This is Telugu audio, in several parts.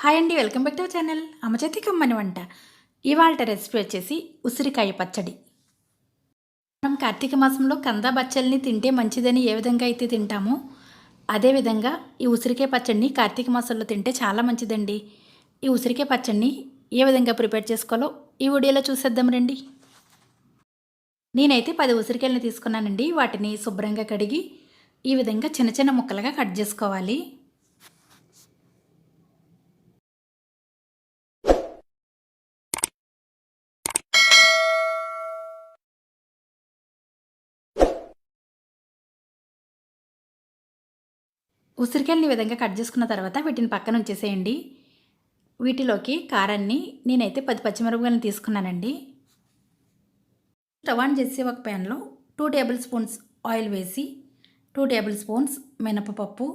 హాయ్ అండి వెల్కమ్ బ్యాక్ టు ఛానల్. అమ్మచేతి కమ్మని వంట. ఇవాళ రెసిపీ వచ్చేసి ఉసిరికాయ పచ్చడి. మనం కార్తీక మాసంలో కంద బచ్చల్ని తింటే మంచిదని ఏ విధంగా అయితే తింటామో అదేవిధంగా ఈ ఉసిరికాయ పచ్చడిని కార్తీక మాసంలో తింటే చాలా మంచిదండి. ఈ ఉసిరికాయ పచ్చడిని ఏ విధంగా ప్రిపేర్ చేసుకోవాలో ఈ వీడియోలో చూసేద్దాం రండి. నేనైతే పది ఉసిరికాయలను తీసుకున్నానండి. వాటిని శుభ్రంగా కడిగి ఈ విధంగా చిన్న చిన్న ముక్కలుగా కట్ చేసుకోవాలి. ఉసిరికాయలని ఈ విధంగా కట్ చేసుకున్న తర్వాత వీటిని పక్కన ఉంచేసేయండి. వీటిలోకి కారాన్ని నేనైతే పది పచ్చిమిరపకాయలను తీసుకున్నానండి. స్టవ్ ఆన్ చేసి ఒక ప్యాన్లో టూ టేబుల్ స్పూన్స్ ఆయిల్ వేసి టూ టేబుల్ స్పూన్స్ మినపపప్పు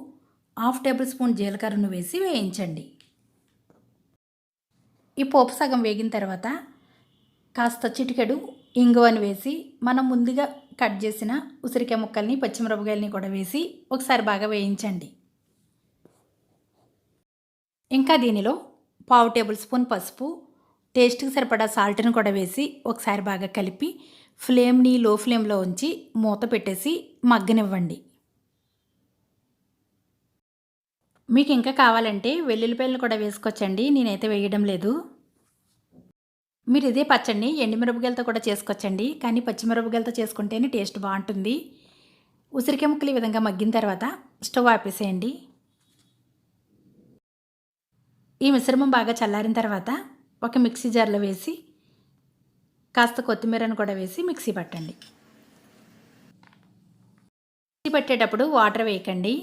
హాఫ్ టేబుల్ స్పూన్ జీలకర్రను వేసి వేయించండి. ఈ పోపు సగం వేగిన తర్వాత కాస్త చిటికెడు ఇంగువని వేసి మనం ముందుగా కట్ చేసిన ఉసిరికాయ ముక్కల్ని పచ్చిమిరపకాయలని కూడా వేసి ఒకసారి బాగా వేయించండి. ఇంకా దీనిలో పావు టేబుల్ స్పూన్ పసుపు టేస్ట్కి సరిపడా సాల్ట్ని కూడా వేసి ఒకసారి బాగా కలిపి ఫ్లేమ్ని లో ఫ్లేమ్లో ఉంచి మూత పెట్టేసి మగ్గనివ్వండి. మీకు ఇంకా కావాలంటే వెల్లుల్లిపాయలను కూడా వేసుకోవచ్చండి నేనైతే వేయడం లేదు. మీరు ఇదే పచ్చడిని ఎండుమిరపకాయలతో కూడా చేసుకోవచ్చండి. కానీ పచ్చిమిరపకాయలతో చేసుకుంటేనే టేస్ట్ బాగుంటుంది. ఉసిరికాయ ముక్కలు ఈ విధంగా మగ్గిన తర్వాత స్టవ్ ఆపేసేయండి. ఈ మిశ్రమం బాగా చల్లారిన తర్వాత ఒక మిక్సీ జార్లో వేసి కాస్త కొత్తిమీరను కూడా వేసి మిక్సీ పట్టండి. మిక్సీ పట్టేటప్పుడు వాటర్ వేయకండి.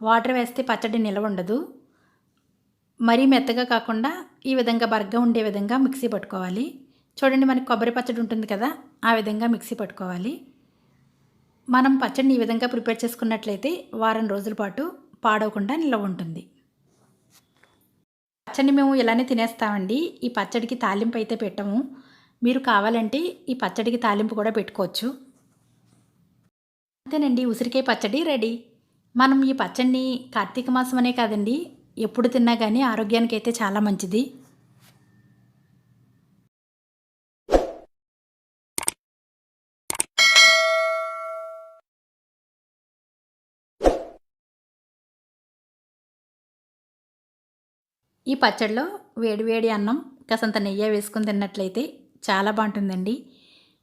వాటర్ వేస్తే పచ్చడి నిలవ ఉండదు. మరీ మెత్తగా కాకుండా ఈ విధంగా బర్గా ఉండే విధంగా మిక్సీ పట్టుకోవాలి. చూడండి మనకి కొబ్బరి పచ్చడి ఉంటుంది కదా ఆ విధంగా మిక్సీ పట్టుకోవాలి. మనం పచ్చడిని ఈ విధంగా ప్రిపేర్ చేసుకున్నట్లయితే వారం రోజుల పాటు పాడవకుండా నిల్వ ఉంటుంది. పచ్చడిని మేము ఇలానే తినేస్తామండి. ఈ పచ్చడికి తాలింపు అయితే పెట్టము. మీరు కావాలంటే ఈ పచ్చడికి తాలింపు కూడా పెట్టుకోవచ్చు. అంతేనండి ఉసిరికాయ పచ్చడి రెడీ. మనం ఈ పచ్చడిని కార్తీక మాసం అనే కాదండి ఎప్పుడు తిన్నా కానీ ఆరోగ్యానికి అయితే చాలా మంచిది. ఈ పచ్చడిలో వేడివేడి అన్నం కాసంత నెయ్యి వేసుకుని తిన్నట్లయితే చాలా బాగుంటుందండి.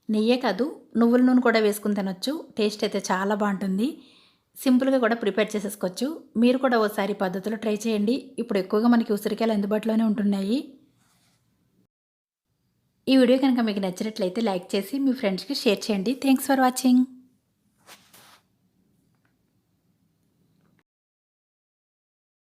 నెయ్యే కాదు నువ్వుల నూనె కూడా వేసుకుని తినొచ్చు. టేస్ట్ అయితే చాలా బాగుంటుంది. సింపుల్గా కూడా ప్రిపేర్ చేసేసుకోవచ్చు. మీరు కూడా ఓసారి పద్ధతిలో ట్రై చేయండి. ఇప్పుడు ఎక్కువగా మనకి ఉసిరికాయలు అందుబాటులోనే ఉంటున్నాయి. ఈ వీడియో కనుక మీకు నచ్చినట్లయితే లైక్ చేసి మీ ఫ్రెండ్స్కి షేర్ చేయండి. Thanks for watching.